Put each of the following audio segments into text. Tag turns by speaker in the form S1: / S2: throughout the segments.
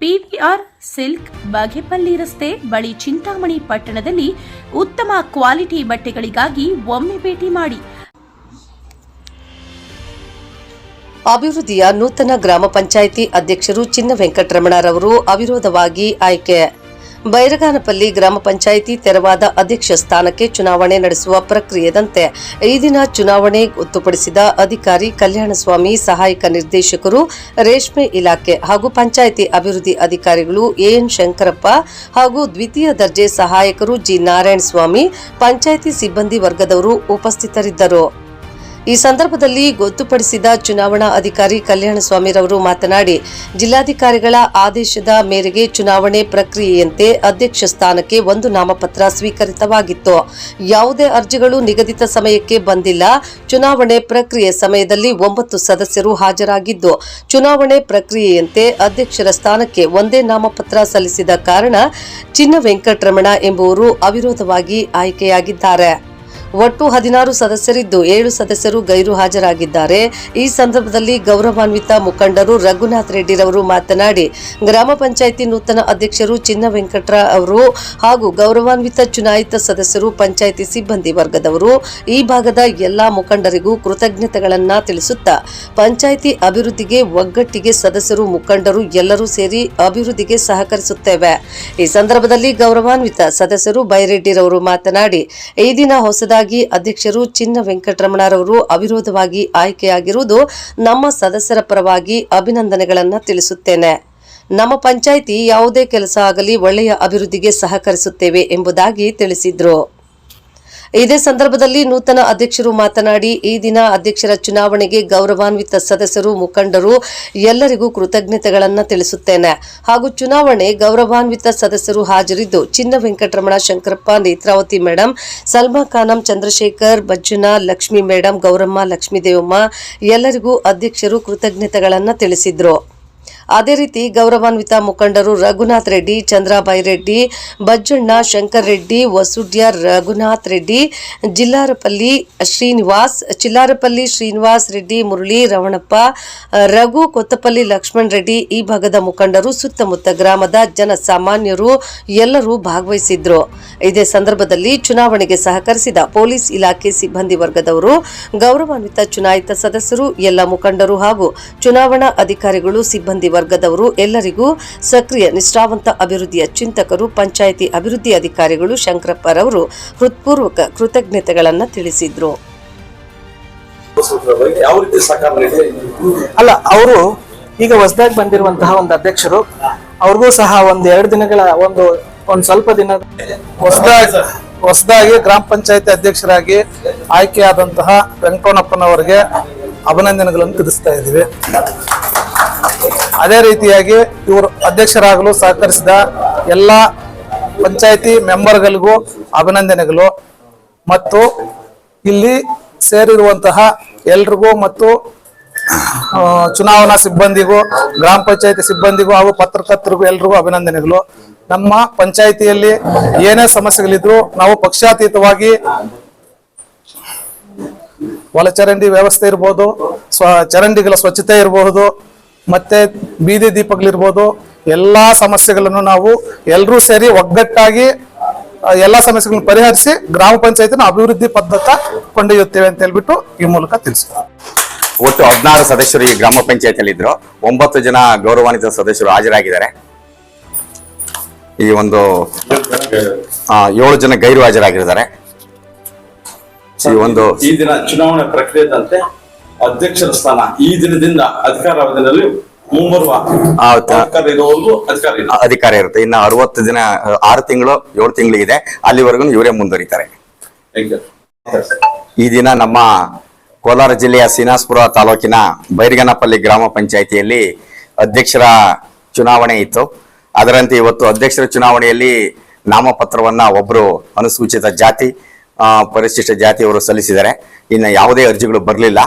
S1: PVR silk Bagepalli ರಸ್ತೆ ಬಳಿ ಚಿಂತಾಮಣಿ ಪಟ್ಟಣದಲ್ಲಿ ಉತ್ತಮ ಕ್ವಾಲಿಟಿ ಬಟ್ಟೆಗಳಿಗಾಗಿ ಒಮ್ಮೆ ಭೇಟಿ ಮಾಡಿ.
S2: ಅಭಿವೃದ್ಧಿಯ ನೂತನ ಗ್ರಾಮ ಪಂಚಾಯಿತಿ ಅಧ್ಯಕ್ಷರು ಚಿನ್ನ ವೆಂಕಟರಮಣರವರು ಅವಿರೋಧವಾಗಿ ಆಯ್ಕೆ ಬೈರಗಾನಪಲ್ಲಿ ಗ್ರಾಮ ಪಂಚಾಯಿತಿ ತೆರವಾದ ಅಧ್ಯಕ್ಷ ಸ್ಥಾನಕ್ಕೆ ಚುನಾವಣೆ ನಡೆಸುವ ಪ್ರಕ್ರಿಯೆದಂತೆ ಈ ದಿನ ಚುನಾವಣೆ ಗೊತ್ತುಪಡಿಸಿದ ಅಧಿಕಾರಿ ಕಲ್ಯಾಣಸ್ವಾಮಿ, ಸಹಾಯಕ ನಿರ್ದೇಶಕರು, ರೇಷ್ಮೆ ಇಲಾಖೆ ಹಾಗೂ ಪಂಚಾಯಿತಿ ಅಭಿವೃದ್ಧಿ ಅಧಿಕಾರಿಗಳು ಎಎನ್ ಶಂಕರಪ್ಪ ಹಾಗೂ ದ್ವಿತೀಯ ದರ್ಜೆ ಸಹಾಯಕರು ಜಿ ನಾರಾಯಣಸ್ವಾಮಿ, ಪಂಚಾಯಿತಿ ಸಿಬ್ಬಂದಿ ವರ್ಗದವರು ಉಪಸ್ಥಿತರಿದ್ದರು. ಈ ಸಂದರ್ಭದಲ್ಲಿ ಗೊತ್ತುಪಡಿಸಿದ ಚುನಾವಣಾ ಅಧಿಕಾರಿ ಕಲ್ಯಾಣಸ್ವಾಮಿರವರು ಮಾತನಾಡಿ, ಜಿಲ್ಲಾಧಿಕಾರಿಗಳ ಆದೇಶದ ಮೇರೆಗೆ ಚುನಾವಣೆ ಪ್ರಕ್ರಿಯೆಯಂತೆ ಅಧ್ಯಕ್ಷ ಸ್ಥಾನಕ್ಕೆ ಒಂದು ನಾಮಪತ್ರ ಸ್ವೀಕರಿತವಾಗಿತ್ತು. ಯಾವುದೇ ಅರ್ಜಿಗಳು ನಿಗದಿತ ಸಮಯಕ್ಕೆ ಬಂದಿಲ್ಲ. ಚುನಾವಣೆ ಪ್ರಕ್ರಿಯೆ ಸಮಯದಲ್ಲಿ ಒಂಬತ್ತು ಸದಸ್ಯರು ಹಾಜರಾಗಿದ್ದು, ಚುನಾವಣೆ ಪ್ರಕ್ರಿಯೆಯಂತೆ ಅಧ್ಯಕ್ಷರ ಸ್ಥಾನಕ್ಕೆ ಒಂದೇ ನಾಮಪತ್ರ ಸಲ್ಲಿಸಿದ ಕಾರಣ ಚಿನ್ನ ವೆಂಕಟರಮಣ ಎಂಬುವರು ಅವಿರೋಧವಾಗಿ ಆಯ್ಕೆಯಾಗಿದ್ದಾರೆ. ಒಟ್ಟು ಹದಿನಾರು ಸದಸ್ಯರಿದ್ದು ಏಳು ಸದಸ್ಯರು ಗೈರು ಹಾಜರಾಗಿದ್ದಾರೆ. ಈ ಸಂದರ್ಭದಲ್ಲಿ ಗೌರವಾನ್ವಿತ ಮುಖಂಡರು ರಘುನಾಥ್ ರೆಡ್ಡಿರವರು ಮಾತನಾಡಿ, ಗ್ರಾಮ ಪಂಚಾಯಿತಿ ನೂತನ ಅಧ್ಯಕ್ಷರು ಚಿನ್ನ ವೆಂಕಟರಾವ್ ಅವರು ಹಾಗೂ ಗೌರವಾನ್ವಿತ ಚುನಾಯಿತ ಸದಸ್ಯರು ಪಂಚಾಯಿತಿ ಸಿಬ್ಬಂದಿ ವರ್ಗದವರು ಈ ಭಾಗದ ಎಲ್ಲಾ ಮುಖಂಡರಿಗೂ ಕೃತಜ್ಞತೆಗಳನ್ನ ತಿಳಿಸುತ್ತಾ, ಪಂಚಾಯಿತಿ ಅಭಿವೃದ್ಧಿಗೆ ಒಗ್ಗಟ್ಟಿಗೆ ಸದಸ್ಯರು, ಮುಖಂಡರು ಎಲ್ಲರೂ ಸೇರಿ ಅಭಿವೃದ್ಧಿಗೆ ಸಹಕರಿಸುತ್ತೇವೆ. ಈ ಸಂದರ್ಭದಲ್ಲಿ ಗೌರವಾನ್ವಿತ ಸದಸ್ಯರು ಬೈರೆಡ್ಡಿರವರು ಮಾತನಾಡಿ, ಈ ದಿನ ಹೊಸದಾಗಿ ಅಧ್ಯಕ್ಷರು ಚಿನ್ನ ವೆಂಕಟರಮಣರವರು ಅವಿರೋಧವಾಗಿ ಆಯ್ಕೆಯಾಗಿರುವುದು ನಮ್ಮ ಸದಸ್ಯರ ಪರವಾಗಿ ಅಭಿನಂದನೆಗಳನ್ನು ತಿಳಿಸುತ್ತೇನೆ. ನಮ್ಮ ಪಂಚಾಯಿತಿ ಯಾವುದೇ ಕೆಲಸ ಆಗಲಿ ಒಳ್ಳೆಯ ಅಭಿವೃದ್ಧಿಗೆ ಸಹಕರಿಸುತ್ತೇವೆ ಎಂಬುದಾಗಿ ತಿಳಿಸಿದ್ರು. ಇದೇ ಸಂದರ್ಭದಲ್ಲಿ ನೂತನ ಅಧ್ಯಕ್ಷರು ಮಾತನಾಡಿ, ಈ ದಿನ ಅಧ್ಯಕ್ಷರ ಚುನಾವಣೆಗೆ ಗೌರವಾನ್ವಿತ ಸದಸ್ಯರು, ಮುಖಂಡರು ಎಲ್ಲರಿಗೂ ಕೃತಜ್ಞತೆಗಳನ್ನು ತಿಳಿಸುತ್ತೇನೆ. ಹಾಗೂ ಚುನಾವಣೆ ಗೌರವಾನ್ವಿತ ಸದಸ್ಯರು ಹಾಜರಿದ್ದು, ಚಿನ್ನ ವೆಂಕಟರಮಣ ಶಂಕರಪ್ಪ ನೇತ್ರಾವತಿ ಮೇಡಂ, ಸಲ್ಮಾ ಖಾನಂ ಚಂದ್ರಶೇಖರ್ ಬಜ್ಜುನ ಲಕ್ಷ್ಮಿ ಮೇಡಂ, ಗೌರಮ್ಮ ಲಕ್ಷ್ಮೀದೇವಮ್ಮ ಎಲ್ಲರಿಗೂ ಅಧ್ಯಕ್ಷರು ಕೃತಜ್ಞತೆಗಳನ್ನು ತಿಳಿಸಿದ್ರು. ಅದೇ ರೀತಿ ಗೌರವಾನ್ವಿತ ಮುಖಂಡರು ರಘುನಾಥ್ ರೆಡ್ಡಿ, ಚಂದ್ರಾಬಾಯಿ ರೆಡ್ಡಿ, ಬಜ್ಜಣ್ಣ ಶಂಕರ್ ರೆಡ್ಡಿ ವಸುಡ್ಯ ರಘುನಾಥ್ ರೆಡ್ಡಿ, ಜಿಲ್ಲಾರಪಲ್ಲಿ ಶ್ರೀನಿವಾಸ್, ಚಿಲ್ಲಾರಪಲ್ಲಿ ಶ್ರೀನಿವಾಸ್ ರೆಡ್ಡಿ, ಮುರಳಿ ರವಣಪ್ಪ, ರಘು ಕೊತ್ತಪಲ್ಲಿ ಲಕ್ಷ್ಮಣ್ ರೆಡ್ಡಿ ಈ ಭಾಗದ ಮುಖಂಡರು, ಸುತ್ತಮುತ್ತ ಗ್ರಾಮದ ಜನಸಾಮಾನ್ಯರು ಎಲ್ಲರೂ ಭಾಗವಹಿಸಿದ್ರು. ಇದೇ ಸಂದರ್ಭದಲ್ಲಿ ಚುನಾವಣೆಗೆ ಸಹಕರಿಸಿದ ಪೊಲೀಸ್ ಇಲಾಖೆ ಸಿಬ್ಬಂದಿ ವರ್ಗದವರು, ಗೌರವಾನ್ವಿತ ಚುನಾಯಿತ ಸದಸ್ಯರು, ಎಲ್ಲ ಮುಖಂಡರು ಹಾಗೂ ಚುನಾವಣಾ ಅಧಿಕಾರಿಗಳು ಸಿಬ್ಬಂದಿ ವರ್ಗದವರು ಎಲ್ಲರಿಗೂ ಸಕ್ರಿಯ, ನಿಷ್ಠಾವಂತ ಅಭಿವೃದ್ಧಿಯ ಚಿಂತಕರು, ಪಂಚಾಯಿತಿ ಅಭಿವೃದ್ಧಿ ಅಧಿಕಾರಿಗಳು ಶಂಕರಪ್ಪರವರು ಹೃತ್ಪೂರ್ವಕ ಕೃತಜ್ಞತೆಗಳನ್ನು ತಿಳಿಸಿದ್ರು.
S3: ಅಲ್ಲ, ಅವರು ಈಗ ಹೊಸದಾಗಿ ಬಂದಿರುವಂತಹ ಒಂದು ಅಧ್ಯಕ್ಷರು, ಅವ್ರಿಗೂ ಸಹ ಒಂದ್ ಎರಡು ದಿನಗಳ ಒಂದು, ಒಂದ್ ಸ್ವಲ್ಪ ದಿನ ಹೊಸದಾಗಿ ಹೊಸದಾಗಿ ಗ್ರಾಮ ಪಂಚಾಯತಿ ಅಧ್ಯಕ್ಷರಾಗಿ ಆಯ್ಕೆಯಾದಂತಹ ವೆಂಕಟಪ್ಪನವರಿಗೆ ಅಭಿನಂದನೆಗಳನ್ನು ತಿಳಿಸ್ತಾ ಇದ್ದೀವಿ. ಅದೇ ರೀತಿಯಾಗಿ ಇವರು ಅಧ್ಯಕ್ಷರಾಗಲು ಸಹಕರಿಸಿದ ಎಲ್ಲ ಪಂಚಾಯಿತಿ ಮೆಂಬರ್ಗಳಿಗೂ ಅಭಿನಂದನೆಗಳು. ಮತ್ತು ಇಲ್ಲಿ ಸೇರಿರುವಂತಹ ಎಲ್ರಿಗೂ ಮತ್ತು ಚುನಾವಣಾ ಸಿಬ್ಬಂದಿಗೂ, ಗ್ರಾಮ ಪಂಚಾಯತಿ ಸಿಬ್ಬಂದಿಗೂ ಹಾಗೂ ಪತ್ರಕರ್ತರಿಗೂ ಎಲ್ರಿಗೂ ಅಭಿನಂದನೆಗಳು. ನಮ್ಮ ಪಂಚಾಯಿತಿಯಲ್ಲಿ ಏನೇ ಸಮಸ್ಯೆಗಳಿದ್ರು ನಾವು ಪಕ್ಷಾತೀತವಾಗಿ ಒಳಚರಂಡಿ ವ್ಯವಸ್ಥೆ ಇರ್ಬೋದು, ಸ್ವ, ಚರಂಡಿಗಳ ಸ್ವಚ್ಛತೆ ಇರಬಹುದು ಮತ್ತೆ ಬೀದಿ ದೀಪಗಳಿರ್ಬೋದು ಎಲ್ಲ ಸಮಸ್ಯೆಗಳನ್ನು ನಾವು ಎಲ್ಲರೂ ಸೇರಿ ಒಗ್ಗಟ್ಟಾಗಿ ಎಲ್ಲ ಸಮಸ್ಯೆಗಳನ್ನು ಪರಿಹರಿಸಿ ಗ್ರಾಮ ಪಂಚಾಯತಿನ ಅಭಿವೃದ್ಧಿ ಪದ್ಧತ ಕೊಂಡೊಯ್ಯುತ್ತೇವೆ ಅಂತ ಹೇಳ್ಬಿಟ್ಟು ಈ ಮೂಲಕ ತಿಳಿಸ್ತಾರೆ
S4: ಒಟ್ಟು ಹದಿನಾರು ಸದಸ್ಯರು ಈ ಗ್ರಾಮ ಪಂಚಾಯತಿಯಲ್ಲಿ ಇದ್ರು ಒಂಬತ್ತು ಜನ ಗೌರವಾನ್ವಿತ ಸದಸ್ಯರು ಹಾಜರಾಗಿದ್ದಾರೆ. ಈ ಒಂದು ಆ, ಏಳು ಜನ ಗೈರು ಹಾಜರಾಗಿದ್ದಾರೆ. ಈ ಒಂದು
S5: ಈ ದಿನ ಚುನಾವಣೆ ಪ್ರಕ್ರಿಯೆದಂತೆ ಅಧ್ಯಕ್ಷರ ಸ್ಥಾನ ಈ ದಿನದಿಂದ ಅಧಿಕಾರಾವಧಿಯಲ್ಲಿ ಮುಂಬರುವ ಇರುವವರೆಗೂ ಅಧಿಕಾರ
S4: ಅಧಿಕಾರ ಇರುತ್ತೆ. ಇನ್ನು ಅರವತ್ತು ದಿನ ಆರು ತಿಂಗಳು ಏಳು ಇದೆ ಅಲ್ಲಿವರೆಗೂ ಇವರೇ ಮುಂದುವರಿತಾರೆ. ಈ ದಿನ ನಮ್ಮ ಕೋಲಾರ ಜಿಲ್ಲೆಯ ಸೀನಾಸ್ಪುರ ತಾಲೂಕಿನ ಬೈರಗನಪಲ್ಲಿ ಗ್ರಾಮ ಪಂಚಾಯಿತಿಯಲ್ಲಿ ಅಧ್ಯಕ್ಷರ ಚುನಾವಣೆ ಇತ್ತು. ಅದರಂತೆ ಇವತ್ತು ಅಧ್ಯಕ್ಷರ ಚುನಾವಣೆಯಲ್ಲಿ ನಾಮಪತ್ರವನ್ನ ಒಬ್ಬರು ಅನುಸೂಚಿತ ಜಾತಿ ಪರಿಶಿಷ್ಟ ಜಾತಿಯವರು ಸಲ್ಲಿಸಿದ್ದಾರೆ. ಇನ್ನು ಯಾವುದೇ ಅರ್ಜಿಗಳು ಬರಲಿಲ್ಲ.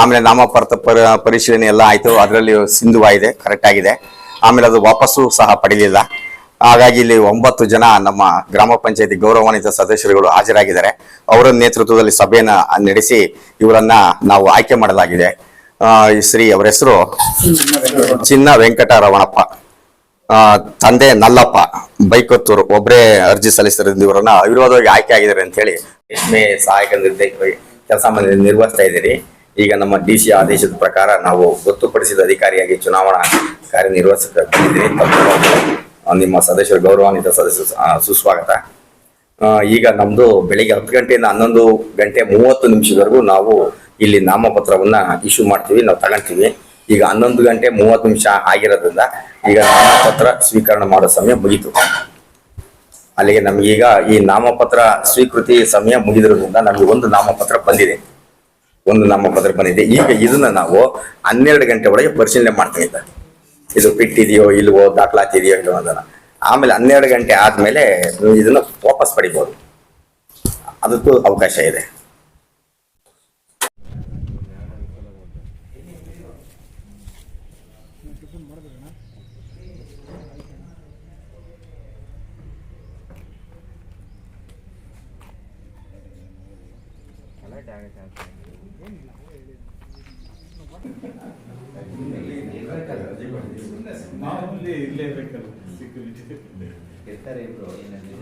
S4: ಆಮೇಲೆ ನಾಮಪತ್ರ ಪರ ಪರಿಶೀಲನೆ ಎಲ್ಲ ಆಯಿತು. ಅದರಲ್ಲಿ ಸಿಂಧುವಾಗಿದೆ ಕರೆಕ್ಟ್ ಆಗಿದೆ. ಆಮೇಲೆ ಅದು ವಾಪಸ್ಸು ಸಹ ಪಡೀಲಿಲ್ಲ ಹಾಗಾಗಿ ಇಲ್ಲಿ ಒಂಬತ್ತು ಜನ ನಮ್ಮ ಗ್ರಾಮ ಪಂಚಾಯತಿ ಗೌರವಾನ್ವಿತ ಸದಸ್ಯರುಗಳು ಹಾಜರಾಗಿದ್ದಾರೆ. ಅವರ ನೇತೃತ್ವದಲ್ಲಿ ಸಭೆಯನ್ನ ನಡೆಸಿ ಇವರನ್ನ ನಾವು ಆಯ್ಕೆ ಮಾಡಲಾಗಿದೆ. ಶ್ರೀ ಅವರ ಹೆಸರು ಚಿನ್ನ ವೆಂಕಟರಮಣಪ್ಪ ತಂದೆ ನಲ್ಲಪ್ಪ, ಬೈಕೊತ್ತೂರು ಒಬ್ಬರೇ ಅರ್ಜಿ ಸಲ್ಲಿಸಿರೋದ್ರಿಂದ ಇವರನ್ನ ಅವಿರೋಧವಾಗಿ ಆಯ್ಕೆ ಆಗಿದ್ದಾರೆ ಅಂತ ಹೇಳಿ ರೇಷ್ಮೆ ಸಹಾಯಕ ನಿರ್ದೇಶಕ ಕೆಲಸ ನಿರ್ವಹಿಸ್ತಾ ಇದ್ದೀರಿ. ಈಗ ನಮ್ಮ ಡಿ ಸಿ ಆದೇಶದ ಪ್ರಕಾರ ನಾವು ಗೊತ್ತುಪಡಿಸಿದ ಅಧಿಕಾರಿಯಾಗಿ ಚುನಾವಣಾ ಕಾರ್ಯನಿರ್ವಹಿಸಕ ನಿಮ್ಮ ಸದಸ್ಯರು, ಗೌರವಾನ್ವಿತ ಸದಸ್ಯರು ಸುಸ್ವಾಗತ. ಈಗ ನಮ್ದು ಬೆಳಿಗ್ಗೆ ಹತ್ತು ಗಂಟೆಯಿಂದ ಹನ್ನೊಂದು ಗಂಟೆ ಮೂವತ್ತು ನಿಮಿಷದವರೆಗೂ ನಾವು ಇಲ್ಲಿ ನಾಮಪತ್ರವನ್ನ ಇಶ್ಯೂ ಮಾಡ್ತೀವಿ, ನಾವು ತಗೊಂತೀವಿ. ಈಗ ಹನ್ನೊಂದು ಗಂಟೆ ಮೂವತ್ತು ನಿಮಿಷ ಆಗಿರೋದ್ರಿಂದ ಈಗ ನಾಮಪತ್ರ ಸ್ವೀಕರಣೆ ಮಾಡೋ ಸಮಯ ಮುಗಿತು. ಅಲ್ಲಿಗೆ ನಮಗೀಗ ಈ ನಾಮಪತ್ರ ಸ್ವೀಕೃತಿ ಸಮಯ ಮುಗಿದಿರೋದ್ರಿಂದ ನಮಗೆ ಒಂದು ನಾಮಪತ್ರ ಬಂದಿದೆ. ಒಂದು ಪತ್ರ ಬಂದಿದೆ. ಈಗ ಇದನ್ನ ನಾವು ಹನ್ನೆರಡು ಗಂಟೆ ಒಳಗೆ ಪರಿಶೀಲನೆ ಮಾಡ್ತಾ ಇದ್ದಾರೆ ಇದು ಬಿಟ್ಟಿದೆಯೋ ಇಲ್ವೋ ದಾಖಲಾತಿ ಇದೆಯೋ ಇಲ್ವೋ ಅದನ್ನ ಆಮೇಲೆ ಹನ್ನೆರಡು ಗಂಟೆ ಆದ್ಮೇಲೆ ಇದನ್ನ ವಾಪಸ್ ಪಡಿಬೋದು. ಅದಕ್ಕೂ ಅವಕಾಶ ಇದೆ.
S6: ಇರ್ತಾರೆ ಇಬ್ರು ಏನಂದ್ರೆ